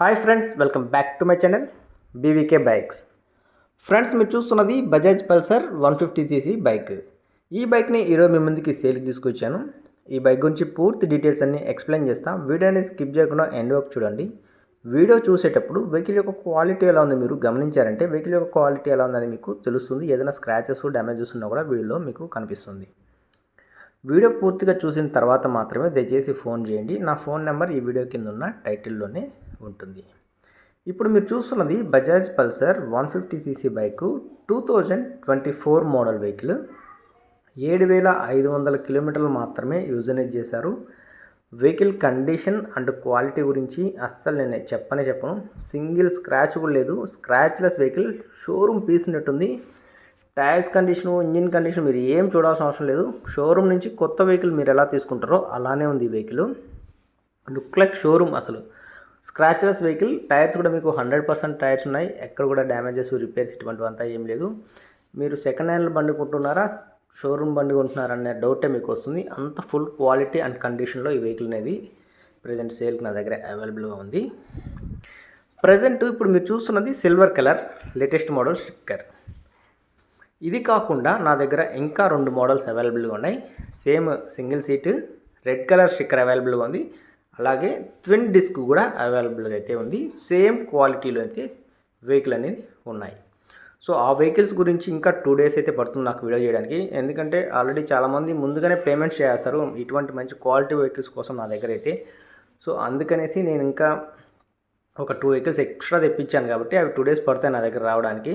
Hi friends welcome back to my channel BVK bikes. Friends మీరు చూస్తున్నది Bajaj Pulsar one fifty CC bike. ఈ బైక్ని ఈరోజు మీ ముందుకి సేల్కి తీసుకొచ్చాను. ఈ బైక్ గురించి పూర్తి డీటెయిల్స్ అన్ని ఎక్స్ప్లెయిన్ చేస్తాం. వీడియోని స్కిప్ చేయకుండా ఎండ్ వరకు చూడండి. వీడియో చూసేటప్పుడు వెహికల్ యొక్క క్వాలిటీ ఎలా ఉంది మీరు గమనించారంటే వెహికల్ యొక్క క్వాలిటీ ఎలా ఉందని మీకు తెలుస్తుంది. ఏదైనా స్క్రాచెస్ డ్యామేజెస్ ఉన్నా కూడా వీడియోలో మీకు కనిపిస్తుంది. వీడియో పూర్తిగా చూసిన తర్వాత మాత్రమే దయచేసి ఫోన్ చేయండి. నా ఫోన్ నెంబర్ ఈ వీడియో కింద ఉన్న టైటిల్లోనే ఉంటుంది. ఇప్పుడు మీరు చూస్తున్నది Bajaj Pulsar one fifty CC bike two thousand twenty four model vehicle. ఏడు వేల ఐదు వందల కిలోమీటర్లు మాత్రమే యూజనేజ్ చేశారు. వెహికల్ కండిషన్ అండ్ క్వాలిటీ గురించి అస్సలు నేను చెప్పనే చెప్పను. సింగిల్ స్క్రాచ్ కూడా లేదు. స్క్రాచ్లెస్ వెహికల్ షోరూమ్ పీస్ ఉన్నట్టుంది. టైర్స్ కండిషను ఇంజిన్ కండిషన్ మీరు ఏం చూడాల్సిన అవసరం లేదు. షోరూమ్ నుంచి కొత్త వెహికల్ మీరు ఎలా తీసుకుంటారో అలానే ఉంది ఈ వెహికల్. లుక్ లైక్ షోరూమ్ అసలు. స్క్రాచ్లెస్ వెహికల్ టైర్స్ కూడా మీకు హండ్రెడ్ పర్సెంట్ టైర్స్ ఉన్నాయి. ఎక్కడ కూడా డ్యామేజెస్ రిపేర్స్ ఇటువంటివి అంతా ఏం లేదు. మీరు సెకండ్ హ్యాండ్ బండి కొంటున్నారా? షోరూమ్ బండి కొంటున్నారా అనే డౌటే మీకు వస్తుంది. అంత ఫుల్ క్వాలిటీ అండ్ కండిషన్లో ఈ వెహికల్ అనేది ప్రజెంట్ సేల్కి నా దగ్గర అవైలబుల్గా ఉంది. ప్రజెంట్ ఇప్పుడు మీరు చూస్తున్నది silver colour latest model sticker. ఇది కాకుండా నా దగ్గర ఇంకా రెండు మోడల్స్ అవైలబుల్గా ఉన్నాయి. Same single seat red colour sticker అవైలబుల్గా ఉంది. అలాగే ట్విన్ డిస్క్ కూడా అవైలబుల్గా అయితే ఉంది. సేమ్ క్వాలిటీలో అయితే వెహికల్ అనేది ఉన్నాయి. సో ఆ వెహికల్స్ గురించి ఇంకా టూ డేస్ అయితే పడుతుంది నాకు వీడియో చేయడానికి. ఎందుకంటే ఆల్రెడీ చాలామంది ముందుగానే పేమెంట్స్ చేస్తారు. ఇటువంటి మంచి క్వాలిటీ వెహికల్స్ కోసం నా దగ్గర అయితే. సో అందుకనేసి నేను ఇంకా ఒక టూ వెహికల్స్ ఎక్స్ట్రా తెప్పించాను కాబట్టి అవి టూ డేస్ పడతాయి నా దగ్గర రావడానికి.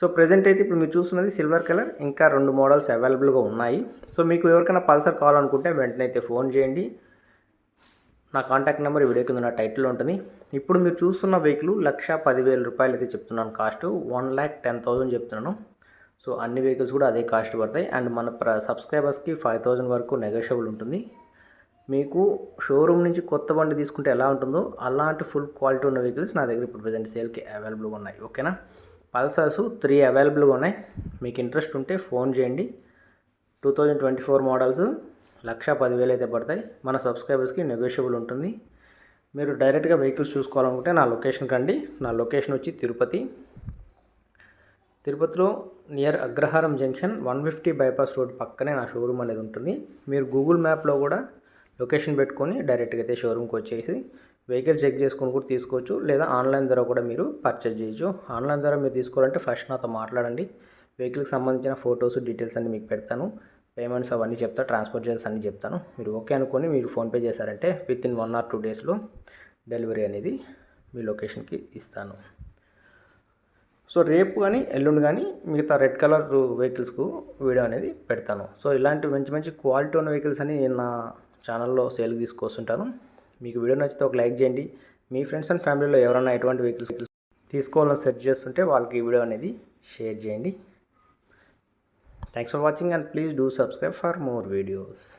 సో ప్రజెంట్ అయితే ఇప్పుడు మీరు చూస్తున్నది సిల్వర్ కలర్ ఇంకా రెండు మోడల్స్ అవైలబుల్గా ఉన్నాయి. సో మీకు ఎవరికైనా పల్సర్ కావాలనుకుంటే వెంటనే అయితే ఫోన్ చేయండి. నా కాంటాక్ట్ నెంబర్ వీడియో కింద నా టైటిల్లో ఉంటుంది. ఇప్పుడు మీరు చూస్తున్న వెహికల్ లక్ష పదివేల రూపాయలు అయితే చెప్తున్నాను. Cost one lakh ten thousand చెప్తున్నాను. సో అన్ని వెహికల్స్ కూడా అదే కాస్ట్ పడతాయి. అండ్ మన ప్ర సబ్స్క్రైబర్స్కి ఫైవ్ థౌజండ్ వరకు నెగోషియబుల్ ఉంటుంది. మీకు షోరూమ్ నుంచి కొత్త బండి తీసుకుంటే ఎలా ఉంటుందో అలాంటి ఫుల్ క్వాలిటీ ఉన్న వెహికల్స్ నా దగ్గర ఇప్పుడు ప్రజెంట్ సేల్కి అవైలబుల్గా ఉన్నాయి. ఓకేనా? పల్సర్స్ త్రీ అవైలబుల్గా ఉన్నాయి. మీకు ఇంట్రెస్ట్ ఉంటే ఫోన్ చేయండి. Two thousand twenty four models లక్ష పదివేలు అయితే పడతాయి. మన సబ్స్క్రైబర్స్కి నెగోషియబుల్ ఉంటుంది. మీరు డైరెక్ట్గా వెహికల్స్ చూసుకోవాలనుకుంటే నా లొకేషన్ కండి. నా లొకేషన్ వచ్చి తిరుపతి. తిరుపతిలో near Agraharam junction one fifty bypass road పక్కనే నా షోరూమ్ అనేది ఉంటుంది. మీరు గూగుల్ మ్యాప్లో కూడా లొకేషన్ పెట్టుకొని డైరెక్ట్గా అయితే షోరూమ్కి వచ్చేసి వెహికల్ చెక్ చేసుకొని కూడా తీసుకోవచ్చు. లేదా ఆన్లైన్ ద్వారా కూడా మీరు పర్చేజ్ చేయొచ్చు. ఆన్లైన్ ద్వారా మీరు తీసుకోవాలంటే ఫస్ట్ నాతో మాట్లాడండి. వెహికల్కి సంబంధించిన ఫొటోస్ డీటెయిల్స్ అన్ని మీకు పెడతాను. పేమెంట్స్ అవన్నీ చెప్తా ట్రాన్స్పోర్ట్ చేసి అన్నీ చెప్తాను. మీరు ఓకే అనుకొని మీరు ఫోన్పే చేశారంటే with in one or two డేస్లో డెలివరీ అనేది మీ లొకేషన్కి ఇస్తాను. సో రేపు కానీ ఎల్లుండి కానీ మిగతా రెడ్ కలర్ వెహికల్స్కు వీడియో అనేది పెడతాను. సో ఇలాంటి మంచి మంచి క్వాలిటీ ఉన్న వెహికల్స్ అని నేను నా ఛానల్లో సేల్కి తీసుకొస్తుంటాను. మీకు వీడియో నచ్చితే ఒక లైక్ చేయండి. మీ ఫ్రెండ్స్ అండ్ ఫ్యామిలీలో ఎవరైనా ఎటువంటి వెహికల్స్ తీసుకోవాలని సెర్చ్ చేస్తుంటే వాళ్ళకి ఈ వీడియో అనేది షేర్ చేయండి. Thanks for watching and please do subscribe for more videos.